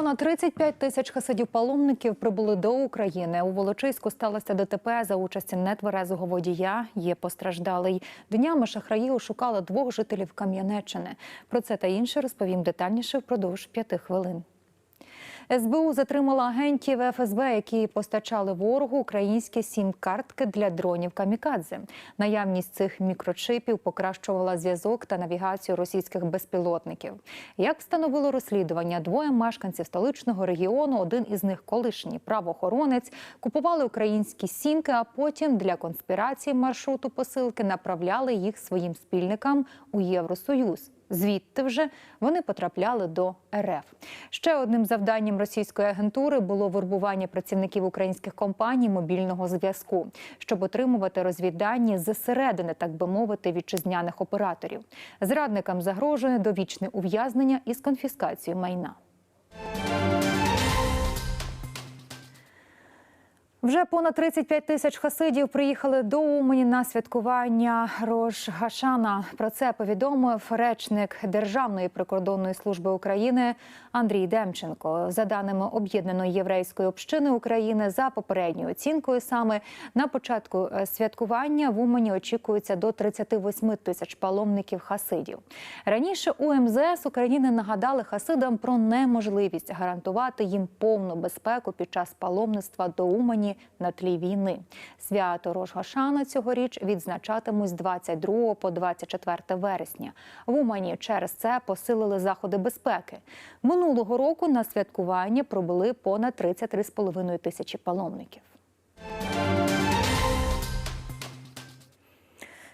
Понад 35 тисяч хасидів-паломників прибули до України. У Волочиську сталося ДТП за участі нетверезого водія. Є постраждалий. Днями шахраї ошукали двох жителів Кам'янеччини. Про це та інше розповім детальніше впродовж п'яти хвилин. СБУ затримала агентів ФСБ, які постачали ворогу українські сім-картки для дронів камікадзе. Наявність цих мікрочипів покращувала зв'язок та навігацію російських безпілотників. Як встановило розслідування, двоє мешканців столичного регіону, один із них колишній правоохоронець, купували українські сімки, а потім для конспірації маршруту посилки направляли їх своїм спільникам у Євросоюз. Звідти вже вони потрапляли до РФ. Ще одним завданням російської агентури було вербування працівників українських компаній мобільного зв'язку, щоб отримувати розвіддані зсередини, так би мовити, вітчизняних операторів. Зрадникам загрожує довічне ув'язнення із конфіскацією майна. Вже понад 35 тисяч хасидів приїхали до Умані на святкування Рож Гашана. Про це повідомив речник Державної прикордонної служби України Андрій Демченко. За даними об'єднаної єврейської общини України, за попередньою оцінкою, саме на початку е, святкування в Умані очікується до 38 тисяч паломників хасидів. Раніше у МЗС України нагадали хасидам про неможливість гарантувати їм повну безпеку під час паломництва до Умані на тлі війни. Свято Рожгашана цьогоріч відзначатимуть з 22 по 24 вересня. В Умані через це посилили заходи безпеки. Минулого року на святкування пробули понад 33,5 тисячі паломників.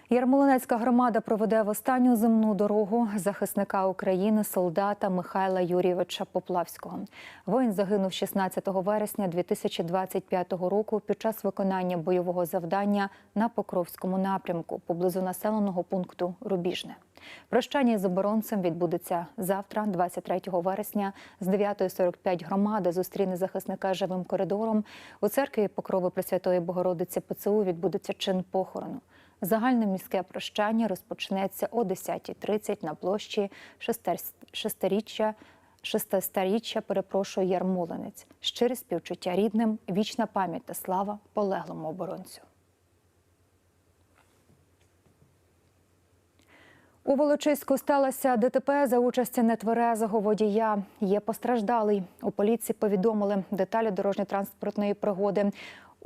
Ярмолинецька громада проведе в останню земну дорогу захисника України солдата Михайла Юрійовича Поплавського. Воїн загинув 16 вересня 2025 року під час виконання бойового завдання на Покровському напрямку поблизу населеного пункту Рубіжне. Прощання з оборонцем відбудеться завтра, 23 вересня, з 9.45 громада зустріне захисника живим коридором. У церкві Покрови Пресвятої Богородиці ПЦУ відбудеться чин похорону. Загальне міське прощання розпочнеться о 10.30 на площі шестиріччя, шестистаріччя, перепрошую, Ярмолинець. Щире співчуття рідним, вічна пам'ять та слава полеглому оборонцю. У Волочиську сталося ДТП за участі нетверезого водія. Є постраждалий. У поліції повідомили деталі дорожньо-транспортної пригоди.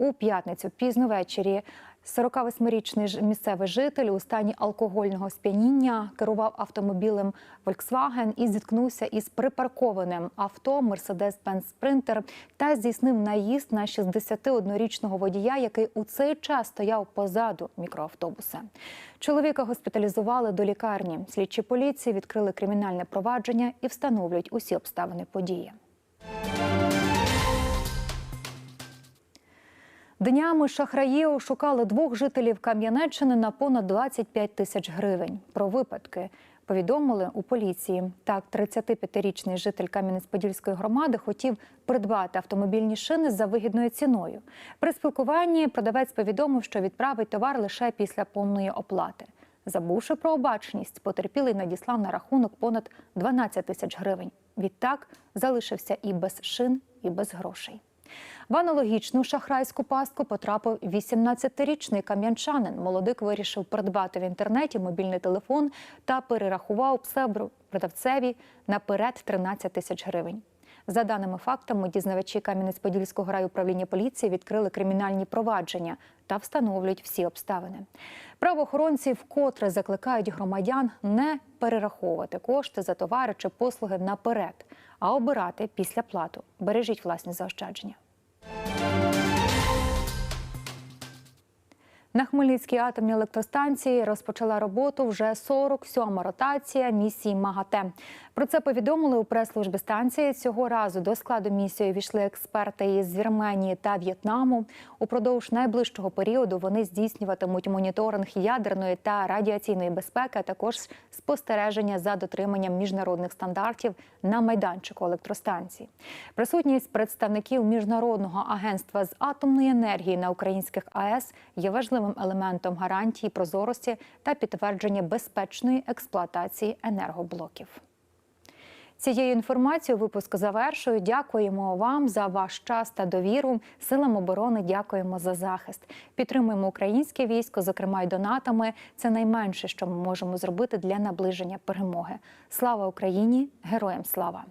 У п'ятницю пізно ввечері 48-річний місцевий житель у стані алкогольного сп'яніння керував автомобілем Volkswagen і зіткнувся із припаркованим авто Mercedes-Benz Sprinter та здійснив наїзд на 61-річного водія, який у цей час стояв позаду мікроавтобуса. Чоловіка госпіталізували до лікарні. Слідчі поліції відкрили кримінальне провадження і встановлюють усі обставини події. Днями шахраї ошукали двох жителів Кам'янеччини на понад 25 тисяч гривень. Про випадки повідомили у поліції. Так, 35-річний житель Кам'янець-Подільської громади хотів придбати автомобільні шини за вигідною ціною. При спілкуванні продавець повідомив, що відправить товар лише після повної оплати. Забувши про обачність, потерпілий надіслав на рахунок понад 12 тисяч гривень. Відтак залишився і без шин, і без грошей. В аналогічну шахрайську пастку потрапив 18-річний кам'янчанин. Молодик вирішив придбати в інтернеті мобільний телефон та перерахував псевдо продавцеві наперед 13 тисяч гривень. За даними фактами, дізнавачі Кам'янець-Подільського райуправління поліції відкрили кримінальні провадження та встановлюють всі обставини. Правоохоронці вкотре закликають громадян не перераховувати кошти за товари чи послуги наперед, а обирати після плату. Бережіть власні заощадження. На Хмельницькій атомній електростанції розпочала роботу вже 47-ма ротація місії МАГАТЕ. Про це повідомили у прес-службі станції. Цього разу до складу місії війшли експерти із Вірменії та В'єтнаму. Упродовж найближчого періоду вони здійснюватимуть моніторинг ядерної та радіаційної безпеки, а також спостереження за дотриманням міжнародних стандартів на майданчику електростанції. Присутність представників міжнародного агентства з атомної енергії на українських АЕС є важливим елементом гарантії прозорості та підтвердження безпечної експлуатації енергоблоків. Цією інформацією випуск завершую. Дякуємо вам за ваш час та довіру. Силам оборони дякуємо за захист. Підтримуємо українське військо, зокрема й донатами. Це найменше, що ми можемо зробити для наближення перемоги. Слава Україні! Героям слава!